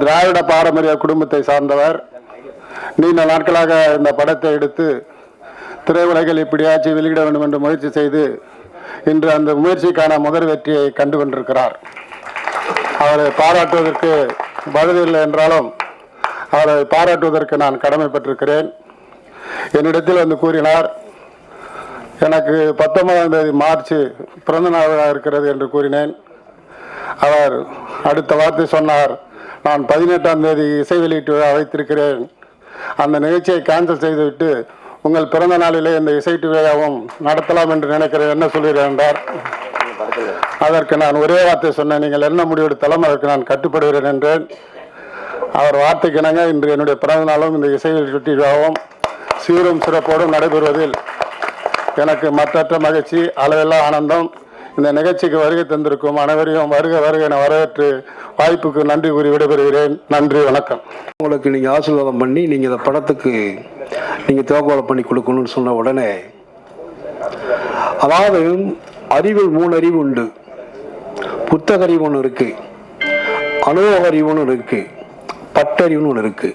திராவிட பாரம்பரிய குடும்பத்தை சார்ந்தவர். நீண்ட நாட்களாக இந்த படத்தை எடுத்து திரையுலகில் இப்படியாச்சும் வெளியிட வேண்டும் என்று முயற்சி செய்து இன்று அந்த முயற்சிக்கான முதல் வெற்றியை கண்டு கொண்டிருக்கிறார் அவரை பாராட்டுவதற்கு பதிலில்லை என்றாலும் அவரை பாராட்டுவதற்கு நான் கடமைப்பட்டிருக்கிறேன். என்னிடத்தில் வந்து கூறினார் எனக்கு பத்தொன்பதாம் தேதி மார்ச் பிறந்த நாளாக இருக்கிறது என்று கூறினேன். அவர் அடுத்த வார்த்தை சொன்னார் நான் பதினெட்டாம் தேதி இசை வெளியீட்டு விழா வைத்திருக்கிறேன். அந்த நிகழ்ச்சியை கேன்சல் செய்துவிட்டு உங்கள் பிறந்த நாளிலே இந்த இசை விழாவும் நடத்தலாம் என்று நினைக்கிறேன். என்ன சொல்கிறேன் என்றார் அதற்கு நான் ஒரே வார்த்தை சொன்னேன். நீங்கள் என்ன முடிவெடுத்தாலும் அதற்கு நான் கட்டுப்படுகிறேன் என்றேன். அவர் வார்த்தைக்கு இணங்க இன்று என்னுடைய பிறந்த நாளும் இந்த இசை வெளியீட்டு விழாவும் சீரும் சிறப்போடும் நடைபெறுவதில் எனக்கு மற்றற்ற மகிழ்ச்சி அளவெல்லாம் ஆனந்தம். இந்த நிகழ்ச்சிக்கு வருகை தந்திருக்கும் அனைவரையும் வருக வருக என வரவேற்று வாய்ப்புக்கு நன்றி கூறி விடைபெறுகிறேன். நன்றி வணக்கம். உங்களுக்கு நீங்கள் ஆசீர்வாதம் பண்ணி நீங்கள் இந்த படத்துக்கு நீங்கள் தேவைப்பாடு பண்ணி கொடுக்கணும்னு சொன்ன உடனே அதாவது அறிவில் மூணு அறிவு உண்டு. புத்தக அறிவு ஒன்று இருக்கு. அனுபவ அறிவு ஒன்று இருக்கு. பட்டறிவுன்னு ஒன்று இருக்கு.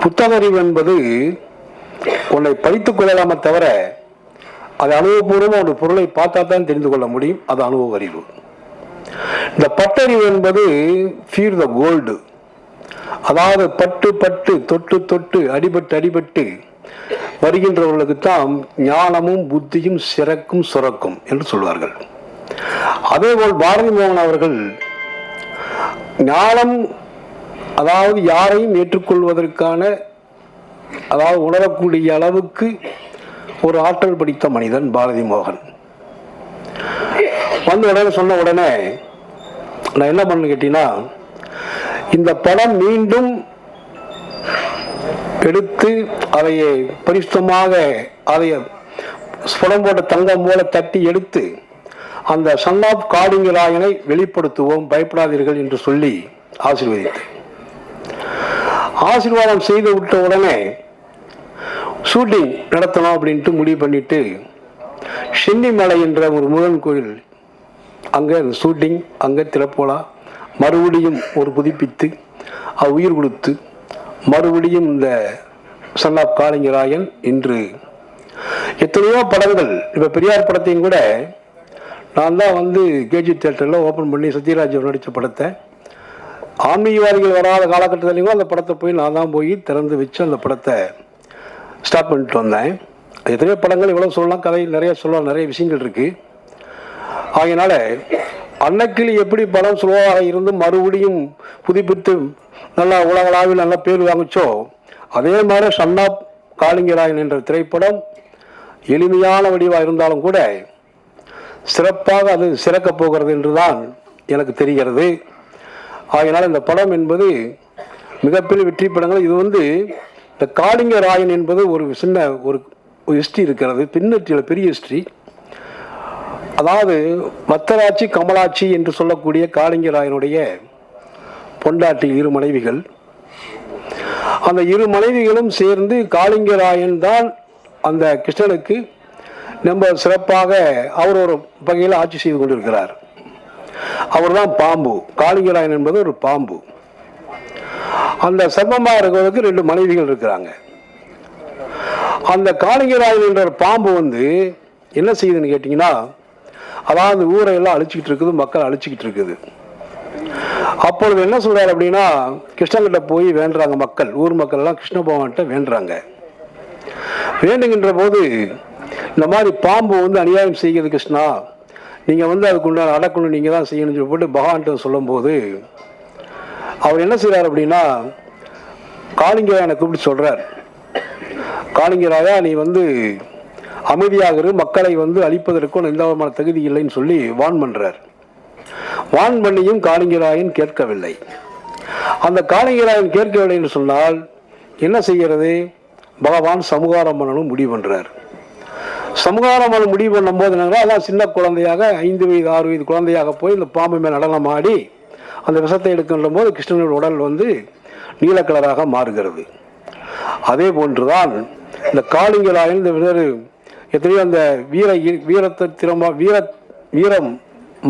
புத்தக அறிவு என்பது உன்னை படித்துக் கொள்ளலாமே தவிர அது அனுபவபூர்வமாக ஒரு பொருளை பார்த்தா தான் தெரிந்து கொள்ள முடியும். அது அனுபவ அறிவு இந்த பட்டறிவு என்பது ஃபீர் த கோல்டு அதாவது பட்டு பட்டு தொட்டு தொட்டு அடிபட்டு அடிபட்டு வருகின்றவர்களுக்கு தான் ஞானமும் புத்தியும் சிறக்கும் சுரக்கும் என்று சொல்வார்கள். அதேபோல் பாரதி மோகன் அவர்கள் ஞானம் அதாவது யாரையும் ஏற்றுக்கொள்வதற்கான அதாவது உணரக்கூடிய அளவுக்கு ஒரு ஆற்றல் படித்த மனிதன் பாரதி மோகன். வந்த உடனே சொன்ன உடனே நான் என்ன பண்ணு கேட்டீங்கன்னா இந்த படம் மீண்டும் எடுத்து அதையே பரிசுத்தமாக அதை ஸ்புடம் போட்ட தங்கம் போல தட்டி எடுத்து அந்த சன் ஆஃப் காடிங்கராயனை வெளிப்படுத்துவோம் பயப்படாதீர்கள் என்று சொல்லி ஆசீர்வதித்து ஆசீர்வாதம் செய்து விட்ட உடனே ஷூட்டிங் நடத்தணும் அப்படின்ட்டு முடிவு பண்ணிட்டு சென்னிமலை என்ற ஒரு முருகன் கோயில் அங்கே ஷூட்டிங் அங்கே திறப்போலா மறுபடியும் ஒரு புதுப்பித்து உயிர் கொடுத்து மறுபடியும் இந்த சன் ஆஃப் காளிங்கராயன் இன்று எத்தனையோ படங்கள் இப்போ பெரியார் படத்தையும் கூட நான் தான் வந்து கேஜி தேட்டரில் ஓப்பன் பண்ணி சத்யராஜ் நடித்த படத்தை. ஆன்மீகவாதிகள் வராத காலகட்டத்திலையும் அந்த படத்தை போய் நான் தான் போய் திறந்து வச்சு அந்த படத்தை ஸ்டார்ட் பண்ணிட்டு வந்தேன். எத்தனையோ படங்கள் இவ்வளோ சொல்லலாம் கதை நிறைய சொல்லலாம் நிறைய விஷயங்கள் இருக்குது ஆகையினால அன்னக்கிளி எப்படி படம் சுலவாக இருந்து மறுபடியும் புதுப்பித்து நல்லா உலகளாவில் நல்ல பேர் வாங்குச்சோ அதே மாதிரி சன்னா காளிங்கராயன் என்ற திரைப்படம் எளிமையான வடிவாக இருந்தாலும் கூட சிறப்பாக அது சிறக்கப் போகிறது என்றுதான் எனக்கு தெரிகிறது. ஆகையினால் இந்த படம் என்பது மிகப்பெரிய வெற்றி படங்கள். இது வந்து இந்த காளிங்கராயன் என்பது ஒரு சின்ன ஒரு ஹிஸ்ட்ரி இருக்கிறது. பின்னற்றியில் பெரிய ஹிஸ்ட்ரி அதாவது மத்தராட்சி கமலாட்சி என்று சொல்லக்கூடிய காளிங்கராயனுடைய பொண்டாட்டி இரு மனைவிகள். அந்த இரு மனைவிகளும் சேர்ந்து காளிங்கராயன் தான் அந்த கிருஷ்ணனுக்கு ரொம்ப சிறப்பாக அவர் ஒரு வகையில் ஆட்சி செய்து கொண்டிருக்கிறார். அவர் தான் பாம்பு காளிங்கராயன் என்பது ஒரு பாம்பு. அந்த சர்மமாக இருக்கிறதுக்கு ரெண்டு மனைவிகள் இருக்கிறாங்க. அந்த காளிங்கராயன் என்ற பாம்பு வந்து என்ன செய்யுதுன்னு கேட்டிங்கன்னா அதாவது ஊரை எல்லாம் அழிச்சிக்கிட்டு இருக்குது மக்கள் அழிச்சிக்கிட்டு இருக்குது. அப்பொழுது என்ன சொல்கிறார் அப்படின்னா கிருஷ்ணங்கிட்ட போய் வேண்டுறாங்க மக்கள். ஊர் மக்கள் எல்லாம் கிருஷ்ண பகவான்கிட்ட வேண்டுறாங்க. வேண்டுகின்ற போது இந்த மாதிரி பாம்பு வந்து அநியாயம் செய்கிறது கிருஷ்ணா நீங்கள் வந்து அதுக்கு உண்டான அடக்கணும் நீங்கள் தான் செய்யணும்னு சொல்லி போட்டு பகவான்கிட்ட சொல்லும்போது அவர் என்ன செய்கிறார் அப்படின்னா காளிங்கராயனை கூப்பிட்டு சொல்கிறார் காளிங்கராயா நீ வந்து அமைதியாக இரு. மக்களை வந்து அழிப்பதற்கும் எந்த விதமான தகுதி இல்லைன்னு சொல்லி வான் பண்ணுறார் வான் பண்ணியும் காளிங்கராயன் கேட்கவில்லை. அந்த காளிங்கராயன் கேட்கவில்லை என்று சொன்னால் என்ன செய்கிறது? பகவான் சமுகாரம் பண்ணணும் முடிவு பண்ணுறார் சமுகாரம் பண்ண முடிவு பண்ணும்போது என்னன்னா அதான் சின்ன குழந்தையாக ஐந்து வயது ஆறு வயது குழந்தையாக போய் இந்த பாம்பு மேல் நடனம் ஆடி அந்த விஷத்தை எடுக்கின்ற போது கிருஷ்ணனுடைய உடல் வந்து நீல கலராக மாறுகிறது. அதே போன்றுதான் இந்த காளிங்கராயன் இந்த வேறு எத்தனையோ அந்த வீர வீரத்தை திறமா வீர வீரம்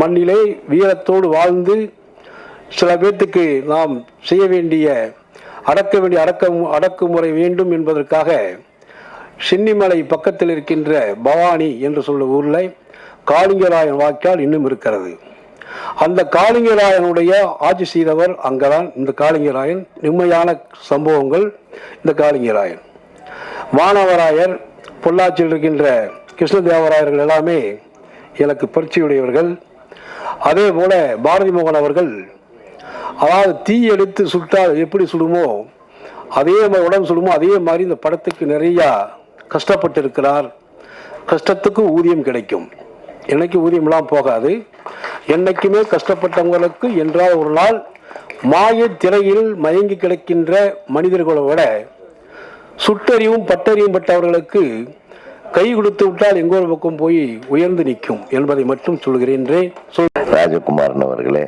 மண்ணிலே வீரத்தோடு வாழ்ந்து சில பேர்த்துக்கு நாம் செய்ய வேண்டிய அடக்க வேண்டிய அடக்க அடக்குமுறை வேண்டும் என்பதற்காக சென்னிமலை பக்கத்தில் இருக்கின்ற பவானி என்று சொல்ல ஊரில் காளிங்கராயன் வாய்க்கால் இன்னும் இருக்கிறது. அந்த காளிங்கராயனுடைய ஆட்சி செய்தவர் அங்கதான் இந்த காளிங்கராயன். நிம்மதியான சம்பவங்கள் இந்த காளிங்கராயன். வானவராயர் பொள்ளாச்சியில் இருக்கின்ற கிருஷ்ணதேவராயர்கள் எல்லாமே எனக்கு பரிச்சையுடையவர்கள். அதே போல பாரதி மோகன் அவர்கள் அதாவது தீ எடுத்து சுட்டால் எப்படி சுடுமோ அதே மாதிரி உடம்பு சுடுமோ அதே மாதிரி இந்த படத்துக்கு நிறையா கஷ்டப்பட்டு இருக்கிறார் கஷ்டத்துக்கு ஊதியம் கிடைக்கும். என்னைக்கு ஊதியம்லாம் போகாது. என்றைக்குமே கஷ்டப்பட்டவங்களுக்கு என்றால் ஒரு நாள் மாய திரையில் மயங்கி கிடக்கின்ற மனிதர்களை விட சுட்டறிவும் பட்டறிவும் பட்டவர்களுக்கு கை கொடுத்து விட்டால் எங்கொரு பக்கம் போய் உயர்ந்து நிற்கும் என்பதை மட்டும் சொல்கிறேன் ராஜகுமாரன் அவர்களே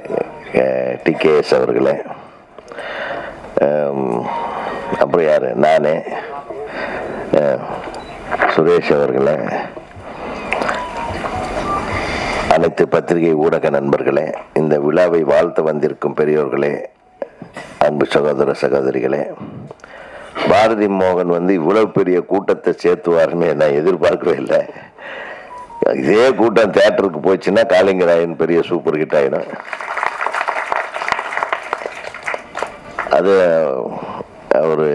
டிகேஎஸ் அவர்களே அப்புறம் யார்? நான் சுரேஷ் அவர்களே அனைத்து பத்திரிகை ஊடக நண்பர்களே இந்த விழாவை வாழ்த்து வந்திருக்கும் பெரியோர்களே அன்பு சகோதர சகோதரிகளே பாரதி மோகன் வந்து இவ்வளவு பெரிய கூட்டத்தை சேர்த்துவார்னு நான் எதிர்பார்க்கவே இல்லை. இதே கூட்டம் தேட்டருக்கு போச்சுன்னா காளிங்கராயன் பெரிய சூப்பர் ஹிட் ஆயிடும். அது ஒரு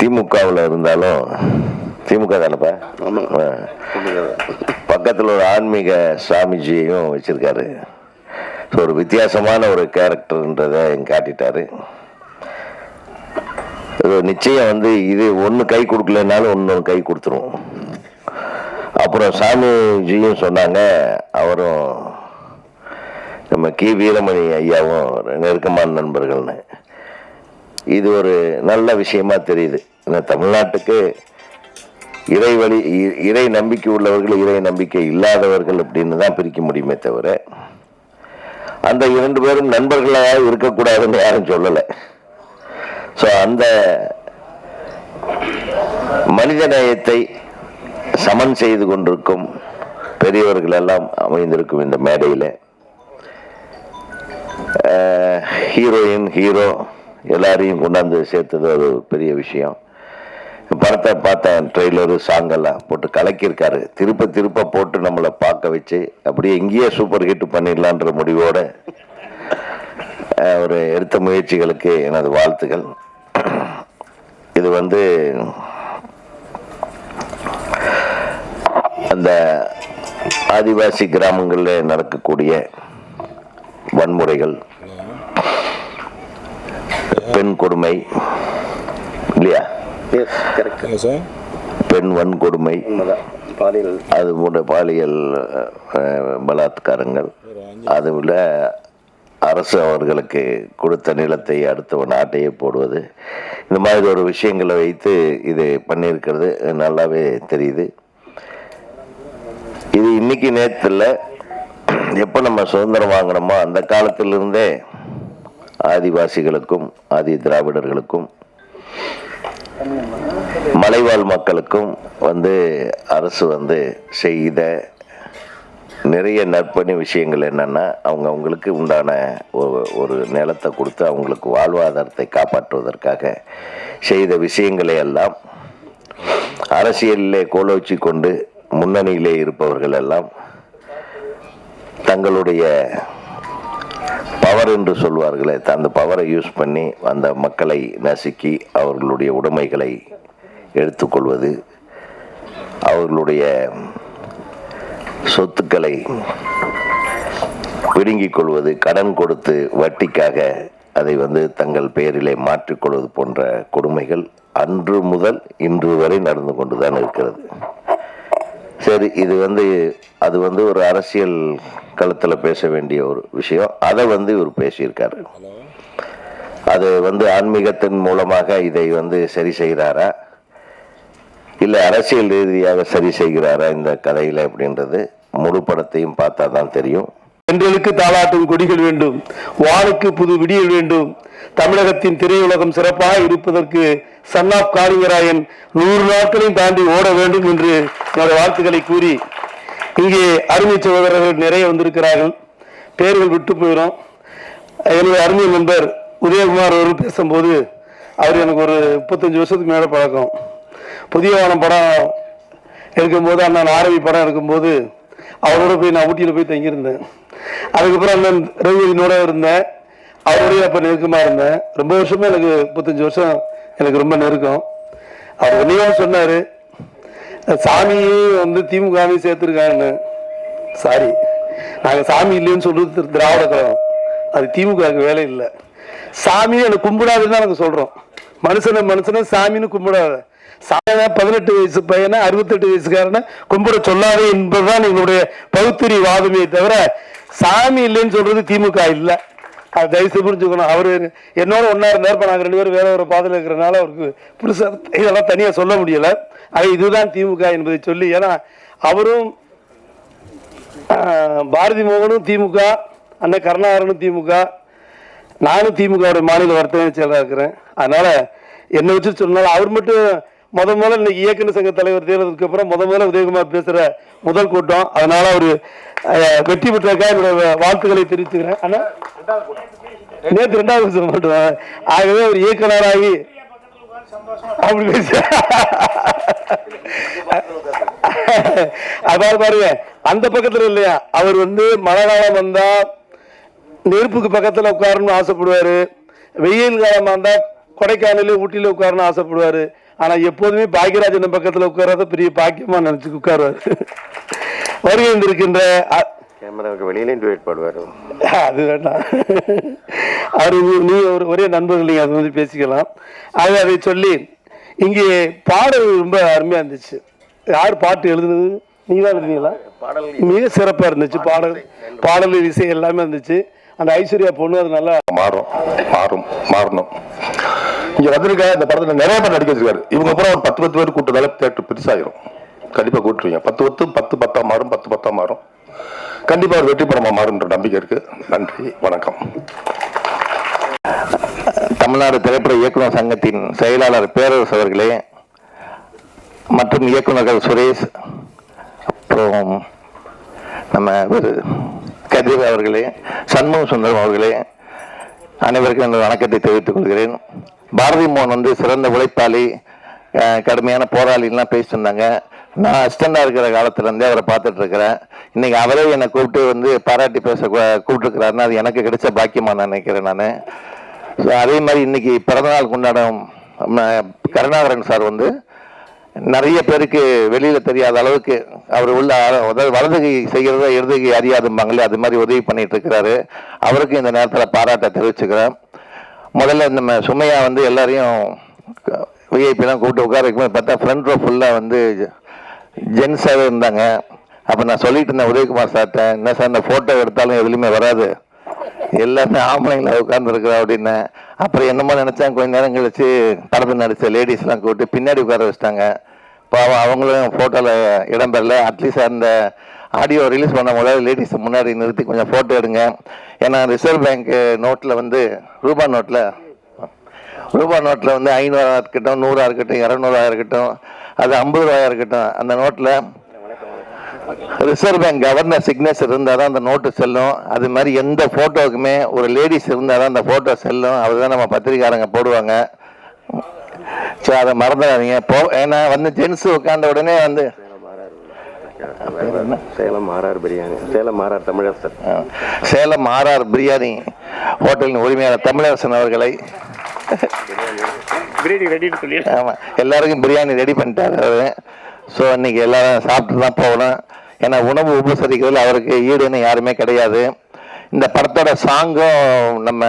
திமுகவில் இருந்தாலும் திமுக தானப்பா. பக்கத்தில் ஒரு ஆன்மீக சாமிஜியையும் வச்சிருக்காரு. ஸோ ஒரு வித்தியாசமான ஒரு கேரக்டர்ன்றதை காட்டிட்டாரு. நிச்சயம் வந்து இது ஒன்று கை கொடுக்கலனாலும் ஒன்று கை கொடுத்துரும். அப்புறம் சாமிஜியும் சொன்னாங்க அவரும் நம்ம கி. வீரமணி ஐயாவும் நெருக்கமான நண்பர்கள்னு. இது ஒரு நல்ல விஷயமா தெரியுது. இந்த தமிழ்நாட்டுக்கு இறை வழி இ- இறை நம்பிக்கை உள்ளவர்கள் இறை நம்பிக்கை இல்லாதவர்கள் அப்படின்னு தான் பிரிக்க முடியுமே தவிர அந்த இரண்டு பேரும் நண்பர்களாக இருக்கக்கூடாதுன்னு யாரும் சொல்லலை. ஸோ அந்த மனித நேயத்தை சமன் செய்து கொண்டிருக்கும் பெரியவர்கள் எல்லாம் அமைந்திருக்கும் இந்த மேடையில். ஹீரோயின் ஹீரோ எல்லாரையும் கொண்டாந்து சேர்த்தது ஒரு பெரிய விஷயம். படத்தை பார்த்தேன் ட்ரெய்லரு சாங்கெல்லாம் போட்டு கலக்கியிருக்காரு. திருப்ப திருப்ப போட்டு நம்மளை பார்க்க வச்சு அப்படியே இங்கேயே சூப்பர் ஹிட் பண்ணிடலான்ற முடிவோட அவர் எடுத்த முயற்சிகளுக்கு எனது வாழ்த்துக்கள் இது வந்து அந்த ஆதிவாசி கிராமங்களில் நடக்கக்கூடிய வன்முறைகள். பெண் கொடுமை இல்லையா? சார் பெண் வன்கொடுமை பாலியல். அது போன்ற பாலியல் பலாத்காரங்கள். அதுல அரசு அவர்களுக்கு கொடுத்த நிலத்தை அடுத்த நாட்டையே போடுவது. இந்த மாதிரி ஒரு விஷயங்களை வைத்து இது பண்ணியிருக்கிறது. நல்லாவே தெரியுது. இது இன்னைக்கு நேரத்தில் எப்போ நம்ம சுதந்திரம் வாங்கினோமோ அந்த காலத்திலிருந்தே ஆதிவாசிகளுக்கும் ஆதி திராவிடர்களுக்கும் மலைவாழ் மக்களுக்கும் வந்து அரசு வந்து செய்த நிறைய நற்பணி விஷயங்கள் என்னன்னா அவங்க அவங்களுக்கு உண்டான ஒரு ஒரு நிலத்தை கொடுத்து அவங்களுக்கு வாழ்வாதாரத்தை காப்பாற்றுவதற்காக செய்த விஷயங்களை எல்லாம் அரசியலிலே கோலோச்சி கொண்டு முன்னணியிலே இருப்பவர்கள் எல்லாம் தங்களுடைய பவர் என்று சொல்வார்களே அந்த பவரை யூஸ் பண்ணி அந்த மக்களை நசுக்கி அவர்களுடைய உடைமைகளை எடுத்துக்கொள்வது அவர்களுடைய சொத்துக்களை பிடுங்கிக் கொள்வது கடன் கொடுத்து வட்டிக்காக அதை வந்து தங்கள் பெயரிலே மாற்றிக்கொள்வது போன்ற கொடுமைகள் அன்று முதல் இன்று வரை நடந்து கொண்டுதான் இருக்கிறது. சரி இது வந்து அது வந்து ஒரு அரசியல் களத்தில் பேச வேண்டிய ஒரு விஷயம். அதை வந்து இவர் பேசியிருக்காரு. அது வந்து ஆன்மீகத்தின் மூலமாக இதை வந்து சரி செய்கிறாரா? இல்லை அரசியல் ரீதியாக சரி செய்கிறாரா இந்த கதையில் அப்படின்றது முழு படத்தையும் பார்த்தா தான் தெரியும். பெண்களுக்கு தாளாட்டும் கொடிகள் வேண்டும். வானுக்கு புது விடியல் வேண்டும். தமிழகத்தின் திரையுலகம் சிறப்பாக இருப்பதற்கு சன்னாப் காளிங்கராயன் நூறு நாட்களையும் தாண்டி ஓட வேண்டும் என்று என்னோட வாழ்த்துக்களை கூறி இங்கே அருமை சகோதரர்கள் நிறைய வந்திருக்கிறார்கள். பேர்கள் விட்டு போயிடும் என்னுடைய அருமை நண்பர் உதயகுமார் அவர்கள் பேசும்போது அவர் எனக்கு ஒரு முப்பத்தஞ்சு வருஷத்துக்கு மேலே பழக்கம். புதிய வானம் படம் எடுக்கும்போது அண்ணன் ஆரவி படம் எடுக்கும்போது அவரோட போய் நான் ஊட்டியில் போய் தங்கியிருந்தேன். அதுக்கப்புறம் அண்ணன் ரவினோட இருந்தேன். அவருடைய அப்போ நெருக்கமாக இருந்தேன். ரொம்ப வருஷமா எனக்கு முப்பத்தஞ்சு வருஷம் எனக்கு ரொம்ப நெருக்கம். அவர் ஒன்றையும் சொன்னார் சாமியும் வந்து திமுகவையும் சேர்த்துருக்காங்கன்னு சாரி நாங்கள் சாமி இல்லைன்னு சொல்றது திராவிட கழகம். அது திமுகவுக்கு வேலை இல்லை. சாமியை எனக்கு கும்பிடாதுன்னு தான் நாங்கள் சொல்கிறோம் மனுஷனை மனுஷனை சாமின்னு கும்பிடாத. சாயனா பதினெட்டு வயசு பையனை அறுபத்தெட்டு வயசுக்காரனை கும்பிட சொல்லாதே என்பதுதான் எங்களுடைய பகுத்தறி வாதமே தவிர சாமி இல்லைன்னு சொல்றது திமுக இல்லை. அது தயவுசெய்து புரிஞ்சுக்கணும் அவரு என்னோட ஒன்றா இருந்தார் இப்போ நாங்கள் ரெண்டு பேரும் வேற ஒரு பாதையில் இருக்கிறனால அவருக்கு புதுசாக இதெல்லாம் தனியாக சொல்ல முடியலை. அது இதுதான் திமுக என்பதை சொல்லி ஏன்னா அவரும் பாரதி மோகனும் திமுக அண்ணன் கருணாகரனும் திமுக நானும் திமுகவோட மாநில வர்த்தக செயலாக இருக்கிறேன். அதனால் என்னை வச்சு சொன்னாலும் அவர் மட்டும் முத முதல்ல இன்னைக்கு இயக்குநர் சங்க தலைவர் தேர்தலுக்கு அப்புறம் முத முதல்ல உதயகுமார் பேசுகிற முதல் கூட்டம். அதனால அவர் வெற்றி பெற்றதுக்காக என்னோட வாழ்த்துக்களை தெரிவிச்சுக்கிறேன். ஆனால் நேற்று ரெண்டாவது வருஷம் மட்டும் ஆகவே ஒரு இயக்குனராகி அப்படி பேச. அதாவது பாருங்க அந்த பக்கத்துல இல்லையா? அவர் வந்து மழை காலம் வந்தா நெருப்புக்கு பக்கத்துல உட்காரணும்னு ஆசைப்படுவாரு. வெயில் காலமா இருந்தா கொடைக்கானல ஊட்டியில உட்காரணும்னு ஆசைப்படுவாரு. ஆனா எப்போதுமே பாக்கியராஜன் பக்கத்துல உட்காராத பெரிய பாக்கியமா நினைச்சு உட்காருவாரு. வருகை இருக்கின்ற அ- கேமராவுக்கு வெளியிலே டிவைட் பாடுவார் அது வேண்டாம். அவர் நீ ஒரு ஒரே நண்பர்கள் அதை வந்து பேசிக்கலாம். ஆக அதை சொல்லி இங்கே பாடல் ரொம்ப அருமையா இருந்துச்சு. யார் பாட்டு எழுதுனது? நீங்க தான் எழுதுனீங்களா? பாடல் மிக சிறப்பா இருந்துச்சு பாடல் பாடல் இசை எல்லாமே இருந்துச்சு. அந்த ஐஸ்வர்யா பொண்ணு அது நல்லா மாறும் மாறும் மாறணும். இங்க வந்திருக்க இந்த படத்துல நிறைய பேர் நடிக்க வச்சிருக்காரு. இவங்க அப்புறம் ஒரு பத்து பத்து பேர் கூட்டதால தேட்டர் பெருசாயிரும். கண்டிப்பா கூட்டுருவீங்க. பத்து பத்து பத்து பத்தா மாறும் பத்து பத்தா மாறும். கண்டிப்பா ஒரு வெற்றி படமா மாறும்ன்ற நம்பிக்கை இருக்கு. நன்றி வணக்கம். தமிழ்நாடு திரைப்பட இயக்குனர் சங்கத்தின் செயலாளர் பேரரசு அவர்களே மற்றும் இயக்குநர்கள் சுரேஷ் அப்புறம் நம்ம ஒரு கதிர் அவர்களே சண்முக சுந்தரம் அவர்களே அனைவருக்கும் எனது வணக்கத்தை தெரிவித்துக் கொள்கிறேன். பாரதி மோகன் வந்து சிறந்த உழைப்பாளி கடுமையான போராளிலாம் பேசிட்டு நான் அசிஸ்டண்டாக இருக்கிற காலத்துலேருந்தே அவரை பார்த்துட்டு இருக்கிறேன் இன்னைக்கு அவரே என்னை கூப்பிட்டு வந்து பாராட்டி பேச கூப்பிட்டுருக்கிறாருன்னா அது எனக்கு கிடைச்ச பாக்கியமாக நான் நினைக்கிறேன் நான். ஸோ அதே மாதிரி இன்னைக்கு பிறந்தநாள் கொண்டாடும் கருணாகரன் சார் வந்து நிறைய பேருக்கு வெளியில தெரியாத அளவுக்கு அவர் உள்ள அதாவது வலதுகை செய்கிறத இடது அறியாதும்பாங்களே அது மாதிரி உதவி பண்ணிட்டு இருக்கிறாரு. அவருக்கு இந்த நேரத்தில் பாராட்ட தெரிவிச்சுக்கிறேன். முதல்ல நம்ம சுமையா வந்து எல்லாரையும் விஐபிலாம் கூப்பிட்டு உட்கார வைக்கும்போது பார்த்தா ஃப்ரண்ட் ரோ ஃபுல்லாக வந்து ஜென்ஸாகவே இருந்தாங்க. அப்போ நான் சொல்லிட்டு இருந்தேன் உதயகுமார் சார்கிட்ட என்ன சார் இந்த ஃபோட்டோ எடுத்தாலும் எதுலையுமே வராது. எல்லாமே ஆம்பளைங்களா உட்கார்ந்துருக்குறா அப்படின்னு. அப்புறம் என்னமோ நினைச்சாங்க கொஞ்ச நேரம் கழிச்சு படத்தில் நடித்த லேடிஸ்லாம் கூப்பிட்டு பின்னாடி உட்கார வச்சிட்டாங்க. பாவம் அவங்களும் ஃபோட்டோவில் இடம் பெறல. அட்லீஸ்ட் அந்த ஆடியோ ரிலீஸ் பண்ண போது லேடிஸ் முன்னாடி நிறுத்தி கொஞ்சம் ஃபோட்டோ எடுங்க. ஏன்னா ரிசர்வ் பேங்க் நோட்டில் வந்து ரூபா நோட்டில் ரூபா நோட்டில் வந்து ஐநூறுவா இருக்கட்டும் நூறாக இருக்கட்டும் இரநூறுவா இருக்கட்டும் அது ஐம்பது ரூபாயாக இருக்கட்டும் அந்த நோட்டில் ரிசர்வ் பேங்க் கவர்னர் சிக்னேச்சர் இருந்தால் தான் அந்த நோட்டு செல்லும். அது மாதிரி எந்த ஃபோட்டோவுக்குமே ஒரு லேடிஸ் இருந்தால் தான் அந்த ஃபோட்டோ செல்லும். அதுதான் நம்ம பத்திரிக்காரங்க போடுவாங்க. ஸோ அதை மறந்துடாதீங்க. போ ஏன்னா வந்து ஜென்ஸ் உட்காந்த உடனே வந்து Salem R R biryani. Salem R R Tamilarasar அஹ், சேலம் ஆர்ஆர் பிரியாணி ஹோட்டலின் உரிமையாளர் தமிழரசன் அவர்களை. பிரியாணி ஆமாம் எல்லாருக்கும் பிரியாணி ரெடி பண்ணிட்டாரு அவரு. ஸோ அன்றைக்கி எல்லோரும் சாப்பிட்டு தான் போகணும். ஏன்னா உணவு உபசரிக்கிறதுல அவருக்கு ஈடுன்னு யாருமே கிடையாது. இந்த படத்தோட சாங்கும் நம்ம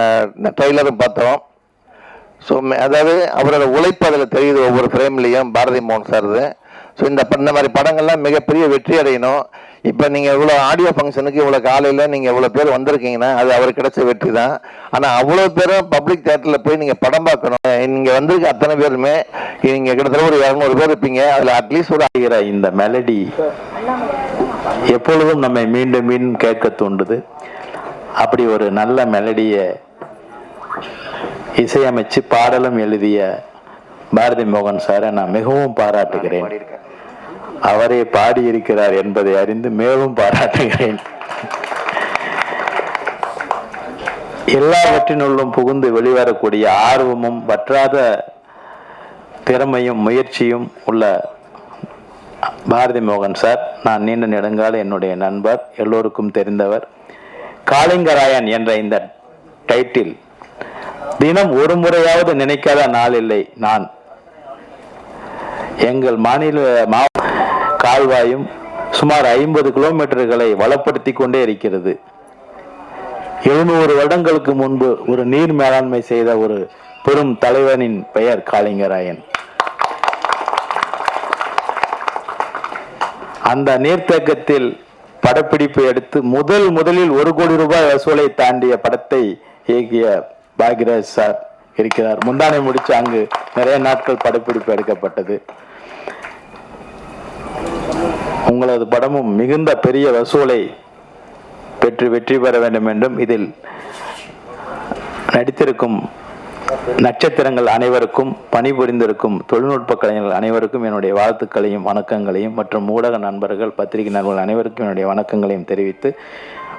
ட்ரெய்லரும் பார்த்தோம். ஸோ அதாவது அவரோட உழைப்பு அதில் தெரியுது ஒவ்வொரு ஃப்ரேம்லேயும் பாரதி மோகன் சார் ஸோ இந்த இந்த மாதிரி படங்கள்லாம் மிகப்பெரிய வெற்றி அடையணும். இப்போ நீங்கள் இவ்வளோ ஆடியோ ஃபங்க்ஷனுக்கு இவ்வளோ காலையில் நீங்கள் இவ்வளோ பேர் வந்திருக்கீங்கன்னா அது அவர் கிடைச்ச வெற்றி தான். ஆனால் அவ்வளோ பேரும் பப்ளிக் தேட்டரில் போய் நீங்கள் படம் பார்க்கணும். நீங்கள் வந்திருக்க அத்தனை பேருமே நீங்கள் கிட்டத்தட்ட ஒரு இரநூறு பேர் இருப்பீங்க. அதில் அட்லீஸ்ட் ஒரு ஆகிற இந்த மெலடி எப்பொழுதும் நம்மை மீண்டும் மீண்டும் கேட்க தூண்டுது. அப்படி ஒரு நல்ல மெலடியை இசையமைச்சு பாடலும் எழுதிய பாரதி மோகன் சாரை நான் மிகவும் பாராட்டுகிறேன். அவரே பாடியிருக்கிறார் என்பதை அறிந்து மேலும் பாராட்டுகிறேன். எல்லாவற்றினுள்ளும் புகுந்து வெளிவரக்கூடிய ஆர்வமும் வற்றாத திறமையும் முயற்சியும் உள்ள பாரதி மோகன் சார் நான் நீண்ட நெடுங்கால என்னுடைய நண்பர் எல்லோருக்கும் தெரிந்தவர். காளிங்கராயன் என்ற இந்த டைட்டில் தினம் ஒரு முறையாவது நினைக்காத நாள் இல்லை நான். எங்கள் மாநில மா கால்வாயும் சுமார் ஐம்பது கிலோமீட்டர்களை வளப்படுத்தி கொண்டே இருக்கிறது. எழுநூறு வருடங்களுக்கு முன்பு ஒரு நீர் மேலாண்மை செய்த ஒரு பெரும் தலைவனின் பெயர் காளிங்கராயன். அந்த நீர்த்தேக்கத்தில் படப்பிடிப்பு எடுத்து முதல் முதலில் ஒரு கோடி ரூபாய் வசூலை தாண்டிய படத்தை இயக்கிய பாக்யராஜ் சார் இருக்கிறார். முந்தானை முடிச்சு அங்கு நிறைய நாட்கள் படப்பிடிப்பு எடுக்கப்பட்டது. உங்களது படமும் மிகுந்த பெரிய வசூலை பெற்று வெற்றி பெற வேண்டும் என்றும் இதில் நடித்திருக்கும் நட்சத்திரங்கள் அனைவருக்கும் பணிபுரிந்திருக்கும் தொழில்நுட்ப கலைஞர்கள் அனைவருக்கும் என்னுடைய வாழ்த்துக்களையும் வணக்கங்களையும் மற்றும் ஊடக நண்பர்கள் பத்திரிகை நண்பர்கள் அனைவருக்கும் என்னுடைய வணக்கங்களையும் தெரிவித்து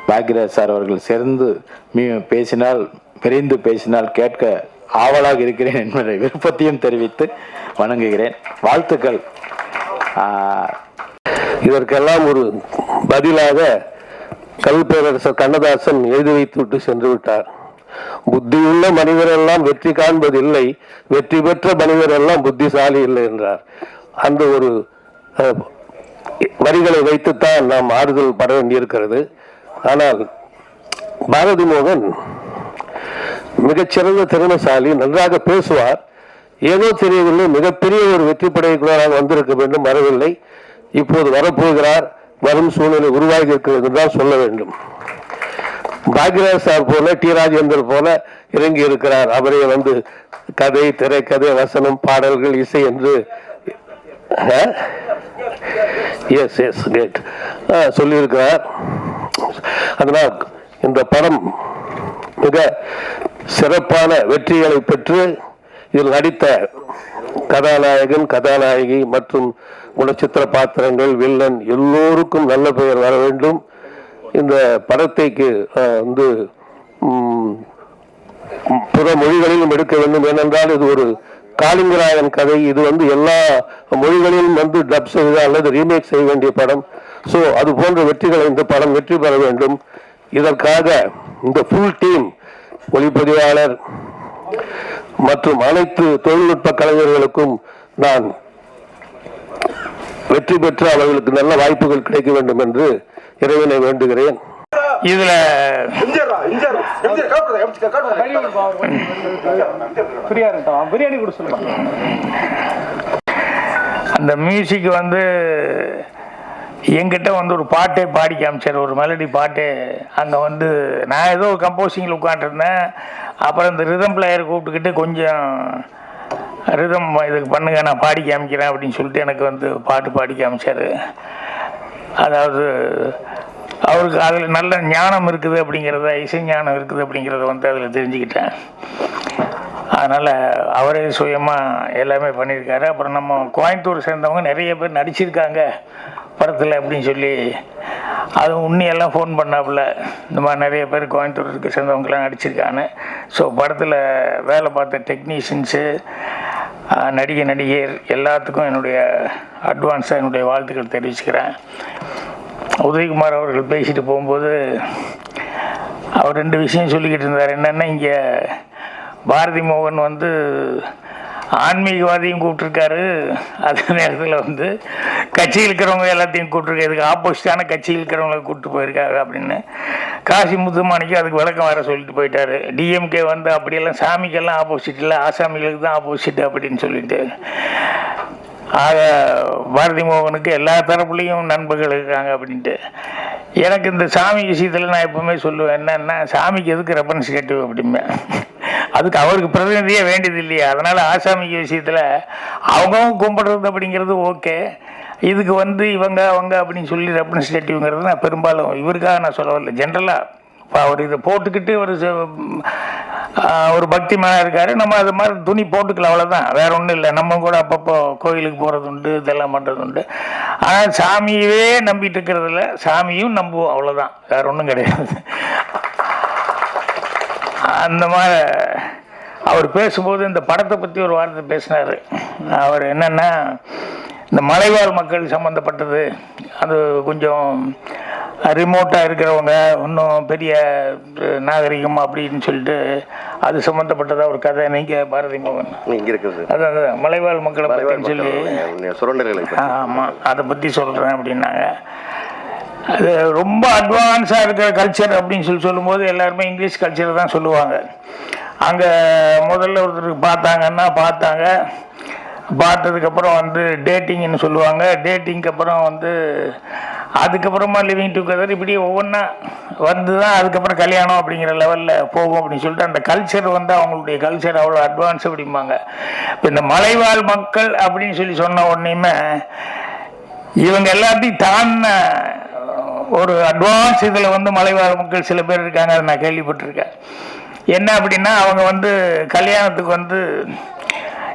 பாக்யராஜ் சார் அவர்கள் சேர்ந்து மீ பேசினால் விரைந்து பேசினால் கேட்க ஆவலாக இருக்கிறேன் என்பதை விருப்பத்தையும் தெரிவித்து வணங்குகிறேன். வாழ்த்துக்கள். இதற்கெல்லாம் ஒரு பதிலாக கவிப்பேரரசர் கண்ணதாசன் எழுதி வைத்துவிட்டு சென்று விட்டார் புத்தியுள்ள மனிதரெல்லாம் வெற்றி காண்பதில்லை வெற்றி பெற்ற மனிதரெல்லாம் புத்திசாலி இல்லை என்றார். அந்த ஒரு வரிகளை வைத்துத்தான் நாம் ஆறுதல் பட வேண்டியிருக்கிறது. ஆனால் பாரதி மோகன் மிகச்சிறந்த திறமைசாலி நன்றாக பேசுவார். ஏதோ தெரியவில்லை மிகப்பெரிய ஒரு வெற்றி படைக்குள்ளாராக வந்திருக்க வேண்டும் வரவில்லை. இப்போது வரப்போகிறார் வரும் சூழ்நிலை உருவாகி இருக்கிறது என்றுதான் சொல்ல வேண்டும். பாக்யராஜ் சார் போல டி ராஜேந்தர் போல இறங்கி இருக்கிறார். அவரே வந்து கதை திரைக்கதை வசனம் பாடல்கள் இசை என்று எஸ் எஸ் கேட் சொல்லியிருக்கிறார். அதனால் இந்த படம் மிக சிறப்பான வெற்றிகளை பெற்று இதில் நடித்த கதாநாயகன் கதாநாயகி மற்றும் குணச்சித்திர பாத்திரங்கள் வில்லன் எல்லோருக்கும் நல்ல பெயர் வர வேண்டும். இந்த படத்தைக்கு வந்து பிற மொழிகளிலும் எடுக்க வேண்டும். ஏனென்றால் இது ஒரு காளிங்கராயன் கதை. இது வந்து எல்லா மொழிகளிலும் வந்து டப் செய்த அல்லது ரீமேக் செய்ய வேண்டிய படம். ஸோ அது போன்ற வெற்றிகளை இந்த படம் வெற்றி பெற வேண்டும். இதற்காக இந்த ஃபுல் டீம் ஒளிப்பதிவாளர் மற்றும் அனைத்து தொழில்நுட்ப கலைஞர்களுக்கும் நான் வெற்றி பெற்று அவர்களுக்கு நல்ல வாய்ப்புகள் கிடைக்க வேண்டும் என்று இறைவனை வேண்டுகிறேன். இதுல அந்த மியூசிக் வந்து என்கிட்ட வந்து ஒரு பாட்டே பாடி காமிச்சார் ஒரு மெலடி பாட்டு. அங்கே வந்து நான் ஏதோ கம்போசிங்கில் உட்காந்துருந்தேன் அப்புறம் இந்த ரிதம் பிளேயர் கூப்பிட்டுக்கிட்டு கொஞ்சம் ரிதம் இதுக்கு பண்ணுங்க நான் பாடி காமிக்கிறேன் அப்படின்னு சொல்லிட்டு எனக்கு வந்து பாட்டு பாடி காமிச்சார். அதாவது அவருக்கு அதில் நல்ல ஞானம் இருக்குது அப்படிங்கிறத இசை ஞானம் இருக்குது அப்படிங்கிறத வந்து அதில் தெரிஞ்சுக்கிட்டேன். அதனால் அவரே சுயமாக எல்லாமே பண்ணியிருக்காரு. அப்புறம் நம்ம கோயம்புத்தூர் சேர்ந்தவங்க நிறைய பேர் நடிச்சிருக்காங்க. படத்தில் அப்படின்னு சொல்லி அது உண்மையெல்லாம் ஃபோன் பண்ணாப்புல. இந்த மாதிரி நிறைய பேர் கோயம்புத்தூருக்கு சேர்ந்தவங்கலாம் நடிச்சிருக்காங்க ஸோ படத்தில் வேலை பார்த்த டெக்னீஷியன்ஸு நடிகை நடிகர் எல்லாத்துக்கும் என்னுடைய அட்வான்ஸாக என்னுடைய வாழ்த்துக்கள் தெரிவிச்சுக்கிறேன். உதயகுமார் அவர்கள் பேசிட்டு போகும்போது அவர் ரெண்டு விஷயம் சொல்லிக்கிட்டு இருந்தார். என்னென்னா இங்கே பாரதி மோகன் வந்து ஆன்மீகவாதியும் கூப்பிட்ருக்காரு அதே நேரத்தில் வந்து கட்சியில் இருக்கிறவங்க எல்லாத்தையும் கூப்பிட்ருக்காரு இதுக்கு ஆப்போசிட்டான கட்சியில் இருக்கிறவங்களை கூப்பிட்டு போயிருக்காங்க அப்படின்னு. காசி முத்துமாணிக்கு அதுக்கு விளக்கம் வேறு சொல்லிட்டு போயிட்டாரு. டிஎம்கே வந்து அப்படியெல்லாம் சாமிக்கெல்லாம் ஆப்போசிட் இல்லை. ஆசாமிகளுக்கு தான் ஆப்போசிட் அப்படின்னு சொல்லிட்டு. ஆக பாரதி மோகனுக்கு எல்லா தரப்புலையும் நண்பர்கள் இருக்காங்க அப்படின்ட்டு. எனக்கு இந்த சாமி விஷயத்தில் நான் எப்பவுமே சொல்லுவேன் என்னன்னா சாமிக்கு எதுக்கு ரெப்ரன்சிகேட்டிவ் அப்படிம்பேன். அதுக்கு அவருக்கு பிரதிநிதியே வேண்டியது இல்லையா. அதனால ஆசாமிக்கு விஷயத்தில் அவங்கவும் கும்பிடுறது அப்படிங்கிறது ஓகே. இதுக்கு வந்து இவங்க அவங்க அப்படின்னு சொல்லி ரெப்ரன்சிகேட்டிவ்ங்கிறது நான் பெரும்பாலும் இவருக்காக நான் சொல்ல வரல ஜென்ரலாக இப்போ அவர் இதை போட்டுக்கிட்டு ஒரு ஒரு பக்தி மேலே இருக்காரு. நம்ம அது மாதிரி துணி போட்டுக்கலாம் அவ்வளோதான் வேற ஒன்றும் இல்லை. நம்ம கூட அப்பப்போ கோயிலுக்கு போகிறது உண்டு இதெல்லாம் பண்ணுறது உண்டு. ஆனால் சாமியவே நம்பிட்டு இருக்கிறதுல சாமியும் நம்புவோம் அவ்வளோதான் வேற ஒன்றும் கிடையாது. அந்த மாதிரி அவர் பேசும்போது இந்த படத்தை பற்றி ஒரு வார்த்தை பேசினார். அவர் என்னென்னா இந்த மலைவாழ் மக்கள் சம்மந்தப்பட்டது அது கொஞ்சம் ரிமோட்டாக இருக்கிறவங்க இன்னும் பெரிய நாகரிகம் அப்படின்னு சொல்லிட்டு அது சம்மந்தப்பட்டதா ஒரு கதை. நீங்கள் பாரதி மோகன். இங்க இருக்குது அதான் அதான் மலைவாழ் மக்களை பற்றின்னு சொல்லி. சுரண்டர்களை. ஆமாம் அதை பற்றி சொல்கிறேன் அப்படின்னாங்க. அது ரொம்ப அட்வான்ஸாக இருக்கிற கல்ச்சர் அப்படின்னு சொல்லி சொல்லும்போது எல்லாருமே இங்கிலீஷ் கல்ச்சர் தான் சொல்லுவாங்க. அங்கே முதல்ல ஒருத்தருக்கு பார்த்தாங்கன்னா பார்த்தாங்க. பார்த்ததுக்கப்புறம் வந்து டேட்டிங்னு சொல்லுவாங்க. டேட்டிங்க்கு அப்புறம் வந்து அதுக்கப்புறமா லிவிங் டுகெதர் இப்படி ஒவ்வொன்றா வந்து தான் அதுக்கப்புறம் கல்யாணம் அப்படிங்கிற லெவலில் போகும் அப்படின்னு சொல்லிட்டு அந்த கல்ச்சர் வந்து அவங்களுடைய கல்ச்சர் அவ்வளோ அட்வான்ஸ் அப்படிம்பாங்க. இப்போ இந்த மலைவாழ் மக்கள் அப்படின்னு சொல்லி சொன்ன உடனேயுமே இவங்க எல்லாத்தையும் தாண்டின ஒரு அட்வான்ஸ் இதில் வந்து மலைவாழ் மக்கள் சில பேர் இருக்காங்க அதை நான் கேள்விப்பட்டிருக்கேன். என்ன அப்படின்னா அவங்க வந்து கல்யாணத்துக்கு வந்து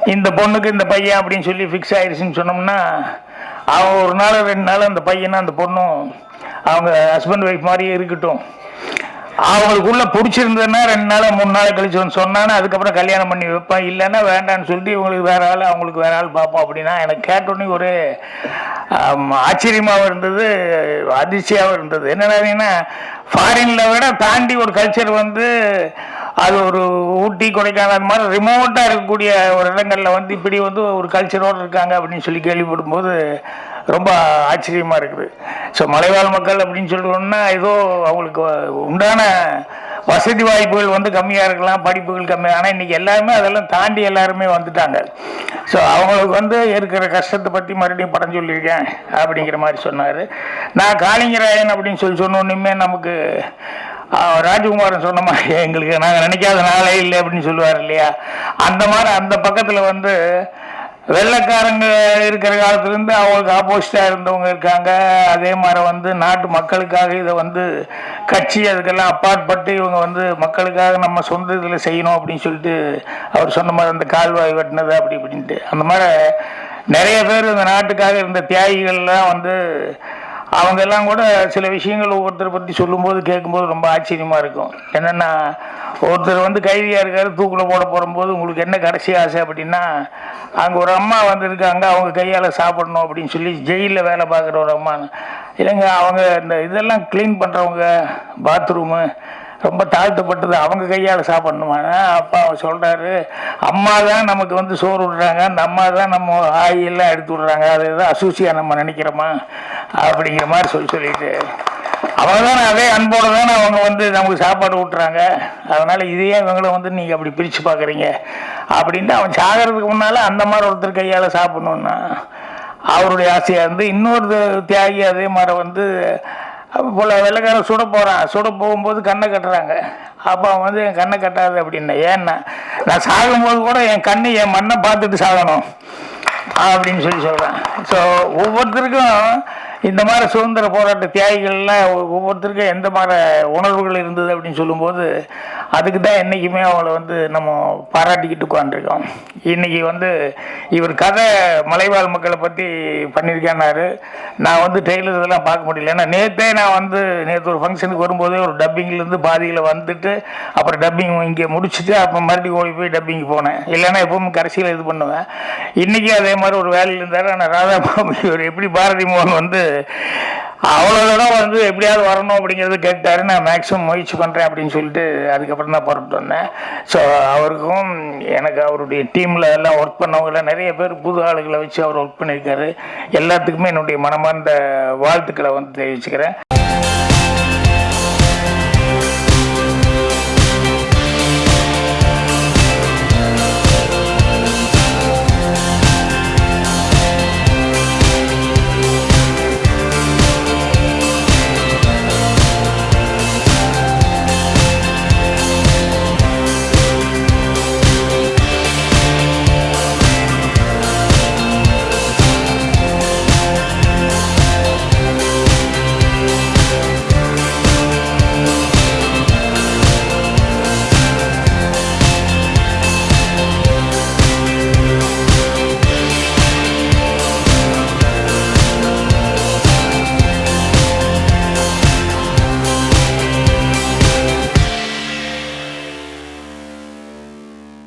இந்த பொண்ணுக்கு இந்த பையன் அப்படின்னு சொல்லி ஃபிக்ஸ் ஆயிடுச்சுன்னு சொன்னோம்னா அவங்க ஒரு நாள் ரெண்டு நாள் அந்த பையனும் அந்த பொண்ணும் அவங்க ஹஸ்பண்ட் ஒய்ஃப் மாதிரியே இருக்கட்டும். அவங்களுக்குள்ள பிடிச்சிருந்ததுன்னா ரெண்டு நாள் மூணு நாள் கழிச்சு வந்து சொன்னானே அதுக்கப்புறம் கல்யாணம் பண்ணி வைப்பேன். இல்லைன்னா வேண்டான்னு சொல்லிட்டு இவங்களுக்கு வேற ஆள் அவங்களுக்கு வேற ஆள் பார்ப்போம் அப்படின்னா எனக்கு கேட்டோன்னே ஒரு ஆச்சரியமாகவும் இருந்தது அதிர்ச்சியாகவும் இருந்தது. என்னன்னா ஃபாரின்ல விட தாண்டி ஒரு கல்ச்சர் வந்து அது ஒரு ஊட்டி கொடைக்கானல் அந்த மாதிரி ரிமோட்டாக இருக்கக்கூடிய ஒரு இடங்களில் வந்து இப்படி வந்து ஒரு கல்ச்சரோடு இருக்காங்க அப்படின்னு சொல்லி கேள்விப்படும் போது ரொம்ப ஆச்சரியமாக இருக்குது. ஸோ மலைவாழ் மக்கள் அப்படின்னு சொல்கிறோம்னா ஏதோ அவங்களுக்கு உண்டான வசதி வாய்ப்புகள் வந்து கம்மியாக இருக்கலாம் படிப்புகள் கம்மியாக ஆனால் இன்றைக்கி எல்லாருமே அதெல்லாம் தாண்டி எல்லாருமே வந்துட்டாங்க. ஸோ அவங்களுக்கு வந்து இருக்கிற கஷ்டத்தை பற்றி மறுபடியும் படம் சொல்லியிருக்கேன் அப்படிங்கிற மாதிரி சொன்னார். நான் காளிங்கராயன் அப்படின்னு சொல்லி சொன்னோன்னுமே நமக்கு ராஜகுமாரன் சொன்ன மாதிரி எங்களுக்கு நாங்கள் நினைக்காத நாளே இல்லை அப்படின்னு சொல்லுவார் இல்லையா? அந்த மாதிரி அந்த பக்கத்தில் வந்து வெள்ளக்காரங்க இருக்கிற காலத்துலேருந்து அவங்களுக்கு ஆப்போசிட்டாக இருந்தவங்க இருக்காங்க. அதே மாதிரி வந்து நாட்டு மக்களுக்காக இதை வந்து கட்சி அதுக்கெல்லாம் அப்பாற்பட்டு இவங்க வந்து மக்களுக்காக நம்ம சொந்த இதில் செய்யணும் அப்படின்னு சொல்லிட்டு அவர் சொன்ன மாதிரி அந்த கால்வாய் வெட்டினது அப்படி இப்படின்ட்டு. அந்த மாதிரி நிறைய பேர் இந்த நாட்டுக்காக இருந்த தியாகிகள்லாம் வந்து அவங்க எல்லாம் கூட சில விஷயங்கள் ஒவ்வொருத்தரை பற்றி சொல்லும்போது கேட்கும்போது ரொம்ப ஆச்சரியமாக இருக்கும். என்னென்னா ஒருத்தர் வந்து கைதியாக இருக்காரு தூக்கில் போட போகும்போது உங்களுக்கு என்ன கடைசி ஆசை அப்படின்னா அங்கே ஒரு அம்மா வந்திருக்காங்க அவங்க கையால் சாப்பிடணும் அப்படின்னு சொல்லி ஜெயிலில் வேலை பார்க்குற ஒரு அம்மா. இல்லைங்க அவங்க இந்த இதெல்லாம் க்ளீன் பண்ணுறவங்க பாத்ரூமு ரொம்ப தாழ்த்தப்பட்டது அவங்க கையால் சாப்பிடணுமா? அப்பா அவர் சொல்கிறாரு அம்மா தான் நமக்கு வந்து சோறு விடுறாங்க அந்த அம்மா தான் நம்ம ஆயிலாம் எடுத்து விடுறாங்க அது ஏதோ அசூசியாக நம்ம நினைக்கிறோமா? அப்படிங்கிற மாதிரி சொல்லி சொல்லிட்டு அவங்க தானே அதே அன்போடு தானே அவங்க வந்து நமக்கு சாப்பாடு ஊட்டுறாங்க. அதனால் இதையே இவங்கள வந்து நீங்கள் அப்படி பிரித்து பார்க்குறீங்க. அப்படின்ட்டு அவன் சாகிறதுக்கு முன்னால் அந்த மாதிரி ஒருத்தர் கையால் சாப்பிடணுன்னா அவருடைய ஆசையாக இருந்து இன்னொரு தியாகி அதே மாதிரி வந்து அப்போ போல் வெள்ளைக்காரன் சுட போகிறான் சுட போகும்போது கண்ணை கட்டுறாங்க. அப்போ அவன் வந்து என் கண்ணை கட்டாது அப்படின்னா ஏன்னா நான் சாகும்போது கூட என் கண்ணு என் மண்ணை பார்த்துட்டு சாகணும் அப்படின்னு சொல்லி சொல்கிறேன் ஸோ ஒவ்வொருத்தருக்கும் இந்த மாதிரி சுதந்திர போராட்ட தியாகிகள்லாம் ஒவ்வொருத்தருக்கும் எந்த மாதிரி உணர்வுகள் இருந்தது அப்படின்னு சொல்லும்போது அதுக்கு தான் என்றைக்குமே அவளை வந்து நம்ம பாராட்டிக்கிட்டு உட்காந்துருக்கோம் இன்னைக்கு வந்து இவர் கதை மலைவாழ் மக்களை பற்றி பண்ணியிருக்கேன்னாரு நான் வந்து டெய்லர் இதெல்லாம் பார்க்க முடியல. ஏன்னா நேற்றே நான் வந்து நேற்று ஒரு ஃபங்க்ஷனுக்கு வரும்போதே ஒரு டப்பிங்லேருந்து பாதியில் வந்துட்டு அப்புறம் டப்பிங் இங்கே முடிச்சுட்டு அப்புறம் மறுபடியும் ஓடி போய் டப்பிங் போனேன். இல்லைன்னா எப்பவும் கடைசியில் இது பண்ணுவேன். இன்றைக்கி அதே மாதிரி ஒரு வேலையில் இருந்தார். ஆனால் ராதாபாபு இவர் எப்படி பாரதி மோகன் வந்து அவ்வளோ தூரம் வந்து எப்படியாவது வரணும் அப்படிங்கிறது கேட்டாரு. நான் மேக்ஸிமம் முயற்சி பண்ணுறேன் அப்படின்னு சொல்லிட்டு அதுக்கப்புறம் தான் புறப்பட்டு வந்தேன். ஸோ அவருக்கும் எனக்கு அவருடைய டீமில் எல்லாம் ஒர்க் பண்ணவங்கள நிறைய பேர் புது ஆளுகளை வச்சு அவர் ஒர்க் பண்ணியிருக்காரு. எல்லாத்துக்குமே என்னுடைய மனமார்ந்த வாழ்த்துக்களை வந்து தெரிவிச்சுக்கிறேன்.